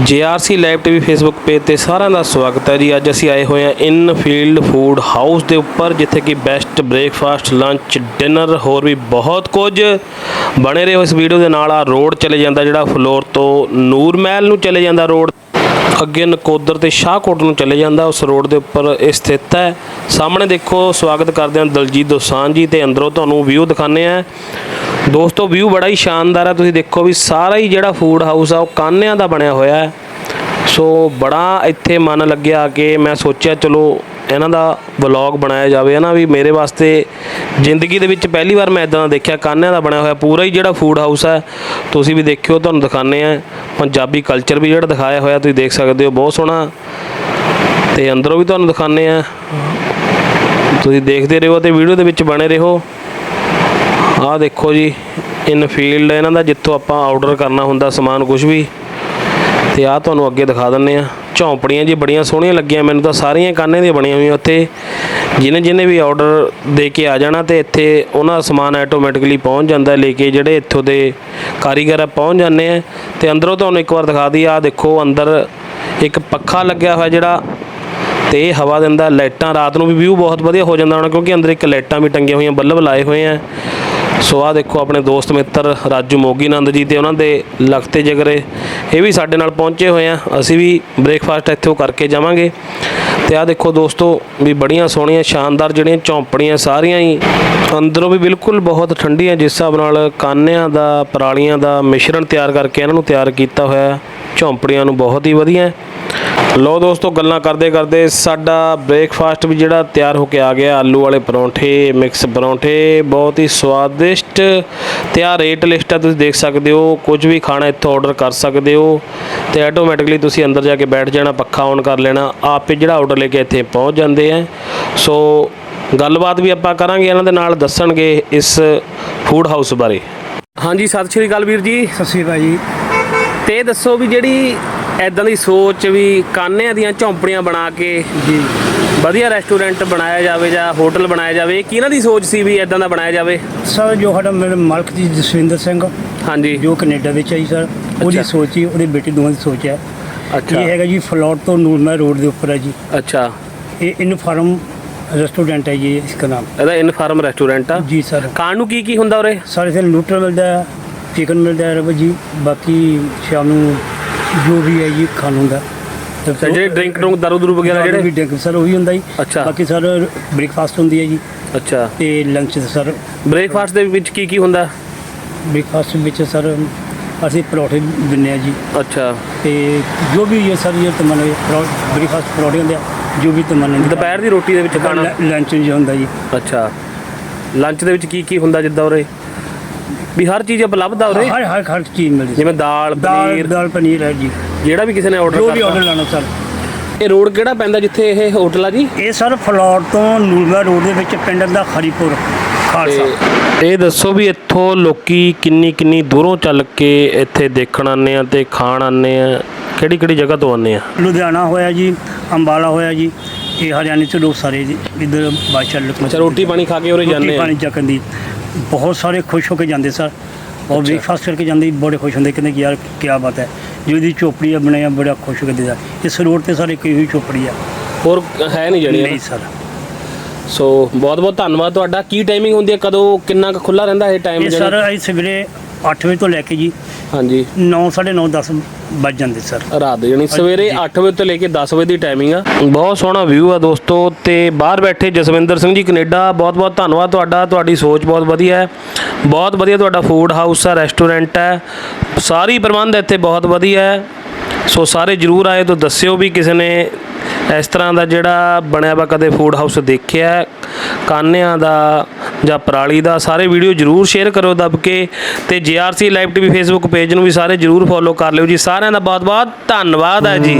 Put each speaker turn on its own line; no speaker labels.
GRC live TV Facebook page ਤੇ ਸਾਰਿਆਂ ਦਾ ਸਵਾਗਤ ਹੈ ਜੀ। ਅੱਜ ਅਸੀਂ ਆਏ ਹੋਏ ਹਾਂ ਇਨ ਫੀਲਡ ਫੂਡ ਹਾਊਸ ਦੇ ਉੱਪਰ, ਜਿੱਥੇ ਕਿ ਬੈਸਟ ਬ੍ਰੇਕਫਾਸਟ ਲੰਚ ਡਿਨਰ ਹੋਰ ਵੀ ਬਹੁਤ ਕੁਝ ਬਣੇ ਰਹੋ ਇਸ ਵੀਡੀਓ ਦੇ ਨਾਲ ਆ ਰੋਡ ਚਲੇ ਜਾਂਦਾ, ਜਿਹੜਾ ਫਲੋਰ ਤੋਂ ਨੂਰ ਮਹਿਲ ਨੂੰ ਚਲੇ ਜਾਂਦਾ ਰੋਡ। ਅੱਗੇ ਨਕੋਦਰ ਤੇ ਸ਼ਾਹਕੋਟ ਨੂੰ ਚਲੇ ਜਾਂਦਾ, ਉਸ ਰੋਡ ਦੇ ਉੱਪਰ ਇਹ ਸਥਿਤ ਹੈ। ਸਾਹਮਣੇ ਦੇਖੋ, ਸਵਾਗਤ ਕਰਦੇ ਹਾਂ ਦਲਜੀਤ ਦੋਸਾਂਝ ਜੀ ਤੇ ਅੰਦਰੋਂ ਤੁਹਾਨੂੰ ਵਿਊ ਦਿਖਾਣੇ ਆ ਦੋਸਤੋ ਵਿਊ ਬੜਾ ਹੀ ਸ਼ਾਨਦਾਰ ਹੈ। ਤੁਸੀਂ ਦੇਖੋ ਵੀ ਸਾਰਾ ਹੀ ਜਿਹੜਾ ਫੂਡ ਹਾਊਸ ਆ, ਉਹ ਕਾਨਿਆਂ ਦਾ ਬਣਿਆ ਹੋਇਆ ਹੈ। ਸੋ ਬੜਾ ਇੱਥੇ ਮਨ ਲੱਗਿਆ ਕਿ ਮੈਂ ਸੋਚਿਆ, ਚਲੋ ਇਹਨਾਂ ਦਾ ਵਲੌਗ ਬਣਾਇਆ ਜਾਵੇ। ਹੈ ਨਾ ਵੀ ਮੇਰੇ ਵਾਸਤੇ ਜ਼ਿੰਦਗੀ ਦੇ ਵਿੱਚ ਪਹਿਲੀ ਵਾਰ ਮੈਂ ਇਦਾਂ ਦਾ ਦੇਖਿਆ, ਕਾਨਿਆਂ ਦਾ ਬਣਿਆ ਹੋਇਆ। ਪੂਰਾ ਹੀ ਜਿਹੜਾ ਫੂਡ ਹਾਊਸ ਹੈ, ਤੁਸੀਂ ਵੀ ਦੇਖਿਓ, ਤੁਹਾਨੂੰ ਦਿਖਾਣੇ ਆ ਪੰਜਾਬੀ ਕਲਚਰ ਵੀ ਜਿਹੜਾ ਦਿਖਾਇਆ ਹੋਇਆ, ਤੁਸੀਂ ਦੇਖ ਸਕਦੇ ਹੋ, ਬਹੁਤ ਸੋਹਣਾ। ਤੇ ਅੰਦਰੋਂ ਵੀ ਤੁਹਾਨੂੰ ਦਿਖਾਣੇ ਆ ਤੁਸੀਂ ਦੇਖਦੇ ਰਹੋ ਤੇ ਵੀਡੀਓ ਦੇ ਵਿੱਚ ਬਣੇ ਰਹੋ। ਆਹ ਦੇਖੋ ਜੀ ਇਨ ਫੀਲਡ ਇਹਨਾਂ ਦਾ ਜਿੱਥੋਂ ਆਪਾਂ ਆਰਡਰ ਕਰਨਾ ਹੁੰਦਾ ਸਮਾਨ ਕੁਝ ਵੀ। ਤੇ ਆਹ ਤੁਹਾਨੂੰ ਅੱਗੇ ਦਿਖਾ ਦਿੰਨੇ ਆ ਝੌਂਪੜੀਆਂ ਜੀ ਬੜੀਆਂ ਸੋਹਣੀਆਂ ਲੱਗੀਆਂ, ਮੈਨੂੰ ਤਾਂ ਸਾਰੀਆਂ ਕਾਨੇ ਦੀਆਂ ਬਣੀਆਂ ਹੋਈਆਂ ਉੱਥੇ। ਜਿਹਨੇ ਜਿਹਨੇ ਵੀ ਆਰਡਰ ਦੇ ਕੇ ਆ ਜਾਣਾ ਤੇ ਇੱਥੇ ਉਹਨਾਂ ਦਾ ਸਮਾਨ ਆਟੋਮੈਟਿਕਲੀ ਪਹੁੰਚ ਜਾਂਦਾ, ਲੈ ਕੇ ਜਿਹੜੇ ਇੱਥੋਂ ਦੇ ਕਾਰੀਗਰ ਆ ਪਹੁੰਚ ਜਾਂਦੇ ਆ। ਤੇ ਅੰਦਰੋਂ ਤੁਹਾਨੂੰ ਇੱਕ ਵਾਰ ਦਿਖਾ ਦਈ ਆਹ ਦੇਖੋ ਅੰਦਰ ਇੱਕ ਪੱਖਾ ਲੱਗਿਆ ਹੋਇਆ ਜਿਹੜਾ, ਤੇ ਇਹ ਹਵਾ ਦਿੰਦਾ, ਲਾਈਟਾਂ ਰਾਤ ਨੂੰ ਵੀ ਵਿਊ ਬਹੁਤ ਵਧੀਆ ਹੋ ਜਾਂਦਾ ਹੋਣਾ, ਕਿਉਂਕਿ ਅੰਦਰ ਇੱਕ ਲਾਈਟਾਂ ਵੀ ਟੰਗੀਆਂ ਹੋਈਆਂ, ਬੱਲਬ ਲਾਏ ਹੋਏ ਆ। ਸੋ ਆ ਦੇਖੋ ਆਪਣੇ ਦੋਸਤ ਮਿੱਤਰ ਰਾਜੂ ਮੋਗੀ ਨੰਦ ਜੀ ਤੇ ਉਹਨਾਂ ਦੇ ਲਖਤੇ ਜਗਰੇ ਇਹ ਵੀ ਸਾਡੇ ਨਾਲ ਪਹੁੰਚੇ ਹੋਏ ਆ। ਅਸੀਂ ਵੀ ਬ੍ਰੇਕਫਾਸਟ ਇੱਥੋਂ ਕਰਕੇ ਜਾਵਾਂਗੇ। ਤੇ ਆ ਦੇਖੋ ਦੋਸਤੋ, ਵੀ ਬੜੀਆਂ ਸੋਹਣੀਆਂ, ਸ਼ਾਨਦਾਰ ਜਿਹੜੀਆਂ ਝੌਂਪੜੀਆਂ ਸਾਰੀਆਂ ਹੀ। ਅੰਦਰੋਂ ਵੀ ਬਿਲਕੁਲ ਬਹੁਤ ਠੰਡੀਆਂ, ਜਿਸ ਹਿਸਾਬ ਨਾਲ ਕਾਨਿਆਂ ਦਾ, ਪਰਾਲੀਆਂ ਦਾ ਮਿਸ਼ਰਣ ਤਿਆਰ ਕਰਕੇ ਇਹਨਾਂ ਨੂੰ ਤਿਆਰ ਕੀਤਾ ਹੋਇਆ। ਝੌਂਪੜੀਆਂ ਨੂੰ ਬਹੁਤ ਹੀ ਵਧੀਆ ਲੋ ਦੋਸਤੋ ਗੱਲਾਂ ਕਰਦੇ ਕਰਦੇ ਸਾਡਾ ਬ੍ਰੇਕਫਾਸਟ ਵੀ ਜਿਹੜਾ ਤਿਆਰ ਹੋ ਕੇ ਆ ਗਿਆ। ਆਲੂ ਵਾਲੇ ਪਰੌਂਠੇ ਮਿਕਸ ਪਰੌਂਠੇ ਬਹੁਤ ਹੀ ਸਵਾਦਿਸ਼ਟ ਤੇ ਆ ਰੇਟ ਲਿਸਟ ਆ ਤੁਸੀਂ ਦੇਖ ਸਕਦੇ ਹੋ ਕੁਝ ਵੀ ਖਾਣਾ ਇੱਥੋਂ ਆਰਡਰ ਕਰ ਸਕਦੇ ਹੋ ਤੇ ਆਟੋਮੈਟਿਕਲੀ ਤੁਸੀਂ ਅੰਦਰ ਜਾ ਕੇ ਬੈਠ ਜਾਣਾ ਪੱਖਾ ਔਨ ਕਰ ਲੈਣਾ ਆਪੇ ਜਿਹੜਾ ਆਰਡਰ ਲੈ ਕੇ ਇੱਥੇ ਪਹੁੰਚ ਜਾਂਦੇ ਆ ਸੋ ਗੱਲਬਾਤ ਵੀ ਆਪਾਂ ਕਰਾਂਗੇ ਇਹਨਾਂ ਦੇ ਨਾਲ ਦੱਸਣਗੇ ਇਸ ਫੂਡ ਹਾਊਸ ਬਾਰੇ। ਹਾਂਜੀ ਸਤਿ ਸ਼੍ਰੀ ਅਕਾਲ ਵੀਰ ਜੀ।
ਸਤਿ ਸ਼੍ਰੀ ਅਕਾਲ ਜੀ।
ਤੇ ਇਹ ਦੱਸੋ ਵੀ ਜਿਹੜੀ ਐਦਾਂ ਦੀ ਸੋਚ ਵੀ ਕਾਨਿਆਂ ਦੀਆਂ ਝੌਂਪੜੀਆਂ ਬਣਾ ਕੇ
ਜੀ।
ਵਧੀਆ ਰੈਸਟੋਰੈਂਟ ਬਣਾਇਆ ਜਾਵੇ ਜਾਂ ਹੋਟਲ ਬਣਾਇਆ ਜਾਵੇ ਇਹ ਕਿਹਨਾਂ ਦੀ ਸੋਚ ਸੀ ਵੀ ਐਦਾਂ ਦਾ ਬਣਾਇਆ ਜਾਵੇ?
ਸਰ ਜੋ ਸਾਡਾ ਮੇਰੇ ਮਾਲਕ ਜੀ ਜਸਵਿੰਦਰ ਸਿੰਘ
ਹਾਂਜੀ।
ਜੋ ਕੈਨੇਡਾ ਵਿੱਚ ਆਈ ਸਰ ਉਹਦੀ। ਸੋਚ ਹੀ ਉਹਦੇ ਬੇਟੇ ਦੋਵਾਂ ਦੀ ਸੋਚ ਹੈ।
ਅੱਛਾ।
ਇਹ ਹੈਗਾ ਜੀ ਫਲੋਰ ਤੋਂ ਨੂਰਮਹਿਲ ਰੋਡ ਦੇ ਉੱਪਰ ਹੈ ਜੀ।
ਅੱਛਾ।
ਇਹ ਇਨ ਫਾਰਮ ਰੈਸਟੋਰੈਂਟ ਹੈ ਜੀ ਇਸका ਨਾਮ।
ਇਹਦਾ ਇਨਫਾਰਮ ਰੈਸਟੋਰੈਂਟ ਆ?
ਜੀ ਸਰ।
ਖਾਣ ਨੂੰ ਕੀ ਕੀ ਹੁੰਦਾ ਉਰੇ?
ਸਾਰੇ ਇੱਥੇ ਨੂਟਰ ਮਿਲਦਾ ਹੈ ਚਿਕਨ ਮਿਲਦਾ ਹੈ ਰਬ ਜੀ ਬਾਕੀ ਸ਼ਾਮ ਨੂੰ ਜੋ ਵੀ ਹੈ ਜੀ ਖਾਣ ਹੁੰਦਾ ਤੇ
ਜਿਹੜੇ ਡਰਿੰਕ ਡਰੂੰਕ ਦਾਰੂ ਦਰੂ ਵਗੈਰਾ
ਵੀ
ਜਿਹੜੇ?
ਡਰਿੰਕ ਸਰ ਉਹ ਵੀ ਹੁੰਦਾ ਜੀ।
ਅੱਛਾ।
ਬਾਕੀ ਸਰ ਬ੍ਰੇਕਫਾਸਟ ਹੁੰਦੀ ਹੈ ਜੀ।
ਅੱਛਾ।
ਤੇ ਲੰਚ ਸਰ
ਬ੍ਰੇਕਫਾਸਟ ਦੇ ਵਿੱਚ ਕੀ ਕੀ ਹੁੰਦਾ?
ਬ੍ਰੇਕਫਾਸਟ ਵਿੱਚ ਸਰ ਅਸੀਂ ਪਰੌਠੇ ਦਿੰਦੇ ਹਾਂ ਜੀ।
ਅੱਛਾ।
ਤੇ ਜੋ ਵੀ ਇਹ ਸਰ ਇਹ ਤਮਨ ਬ੍ਰੇਕਫਾਸਟ ਪਰੌਠੇ ਹੁੰਦੇ ਆ ਜੋ ਵੀ ਤਮਨ
ਦੁਪਹਿਰ ਦੀ ਰੋਟੀ ਦੇ ਵਿੱਚ ਖਾਣਾ?
ਲੰਚ ਜੋ ਹੁੰਦਾ ਜੀ।
ਅੱਛਾ। ਲੰਚ ਦੇ ਵਿੱਚ ਕੀ ਕੀ ਹੁੰਦਾ ਜਿੱਦਾਂ ਉਰੇ? ਵੀ ਹਰ ਚੀਜ਼ ਉਪਲਬਧ ਆ ਉਰੇ?
ਹਰ ਹਰ ਹਰ ਚੀਜ਼ ਮਿਲਦੀ।
ਜਿਵੇਂ ਦਾਲ
ਦਾਲ
ਪਨੀਰ।
ਦਾਲ ਪਨੀਰ ਹੈ ਜੀ।
ਜਿਹੜਾ ਵੀ ਕਿਸੇ ਨੇ
ਜੋ ਵੀ
ਆਰਡਰ
ਆਰਡਰ ਲਾਣਾ ਸਰ।
ਇਹ ਰੋਡ ਕਿਹੜਾ ਪੈਂਦਾ ਜਿੱਥੇ ਇਹ ਹੋਟਲ ਆ ਜੀ?
ਇਹ ਸਰ ਫਲੋਰ ਤੋਂ ਨੂਰਮਾ ਰੋਡ ਦੇ ਵਿੱਚ ਪਿੰਡ ਦਾ ਖਰੀਪੁਰ ਖਾਲਸਾ।
ਇਹ ਦੱਸੋ ਵੀ ਇੱਥੋਂ ਲੋਕੀ ਕਿੰਨੀ ਕਿੰਨੀ ਦੂਰੋਂ ਚੱਲ ਕੇ ਇੱਥੇ ਦੇਖਣ ਆਉਂਦੇ ਆ ਤੇ ਖਾਣ ਆਉਂਦੇ ਆ? ਕਿਹੜੀ ਕਿਹੜੀ ਜਗ੍ਹਾ ਤੋਂ ਆਉਂਦੇ ਆ?
ਲੁਧਿਆਣਾ ਹੋਇਆ ਜੀ ਅੰਬਾਲਾ ਹੋਇਆ ਜੀ ਇਹ ਹਰਿਆਣੇ ਤੋਂ ਲੋਕ ਸਾਰੇ ਜੀ ਇਧਰ ਬਾਦਸ਼ਾਹ ਲੋਕ
ਰੋਟੀ ਪਾਣੀ ਖਾ ਕੇ ਉਰੇ ਜਾਂਦੇ
ਰੋਟੀ
ਆ
ਪਾਣੀ ਚੱਕਣ ਦੀ ਬਹੁਤ ਸਾਰੇ ਖੁਸ਼ ਹੋ ਕੇ ਜਾਂਦੇ ਸਰ। ਔਰ ਬ੍ਰੇਕਫਾਸਟ ਕਰਕੇ ਜਾਂਦੇ ਬੜੇ ਖੁਸ਼ ਹੁੰਦੇ ਕਹਿੰਦੇ ਕਿ ਯਾਰ ਕੀ ਬਾਤ ਹੈ। ਜੋ ਇਹਦੀ ਚੋਪੜੀ ਆ ਬਣਾਇਆ ਬੜਾ ਖੁਸ਼ ਹੋ ਕੇ ਦੇਦਾ। ਇਸ ਰੋਡ ਤੇ ਸਾਰੇ ਕੋਈ ਵੀ ਚੋਪੜੀ ਆ।
ਹੋਰ ਹੈ ਨਹੀਂ ਜਿਹੜੀ
ਨਹੀਂ ਸਰ।
ਸੋ ਬਹੁਤ ਬਹੁਤ ਧੰਨਵਾਦ ਤੁਹਾਡਾ। ਕੀ ਟਾਈਮਿੰਗ ਹੁੰਦੀ ਹੈ? ਕਦੋਂ ਕਿੰਨਾ ਕੁ ਖੁੱਲਾ ਰਹਿੰਦਾ ਇਹ ਟਾਈਮ
ਇਹ ਸਰ ਅਸੀਂ ਸਵੇਰੇ 8 ਵਜੇ ਤੋਂ ਲੈ ਕੇ ਜੀ
ਹਾਂਜੀ।
9 9:30 10 ਵੱਜ ਜਾਂਦੇ ਸਰ।
ਰਾਤ ਦੇ ਜਾਨੀ ਸਵੇਰੇ 8 ਵਜੇ ਤੋਂ ਲੈ ਕੇ 10 ਵਜੇ ਦੀ ਟਾਈਮਿੰਗ ਆ। ਬਹੁਤ ਸੋਹਣਾ ਵਿਊ ਆ ਦੋਸਤੋ ਤੇ ਬਾਹਰ ਬੈਠੇ ਜਸਵਿੰਦਰ ਸਿੰਘ ਜੀ ਕੈਨੇਡਾ ਬਹੁਤ ਬਹੁਤ ਧੰਨਵਾਦ ਤੁਹਾਡਾ ਤੁਹਾਡੀ ਸੋਚ ਬਹੁਤ ਵਧੀਆ ਹੈ। ਬਹੁਤ ਵਧੀਆ ਤੁਹਾਡਾ ਫੂਡ ਹਾਊਸ ਆ ਰੈਸਟੋਰੈਂਟ ਹੈ ਸਾਰੀ ਪ੍ਰਬੰਧ ਇੱਥੇ ਬਹੁਤ ਵਧੀਆ ਹੈ। ਸੋ ਸਾਰੇ ਜਰੂਰ ਆਏ ਤਾਂ ਦੱਸਿਓ ਵੀ ਕਿਸੇ ਨੇ ਇਸ ਤਰ੍ਹਾਂ ਦਾ ਜਿਹੜਾ ਬਣਿਆ ਵਾ ਕਦੇ ਫੂਡ ਹਾਊਸ ਦੇਖਿਆ ਕਾਨਿਆਂ ਦਾ ਜਾਂ ਪਰਾਲੀ ਦਾ, ਸਾਰੇ ਵੀਡੀਓ ਜਰੂਰ ਸ਼ੇਅਰ ਕਰੋ ਦੱਬ ਕੇ ਤੇ GRC live TV Facebook page ਨੂੰ ਵੀ ਸਾਰੇ ਜਰੂਰ ਫੋਲੋ ਕਰ ਲਿਓ ਜੀ। ਸਾਰਿਆਂ ਦਾ ਬਹੁਤ ਬਹੁਤ ਧੰਨਵਾਦ ਹੈ ਜੀ।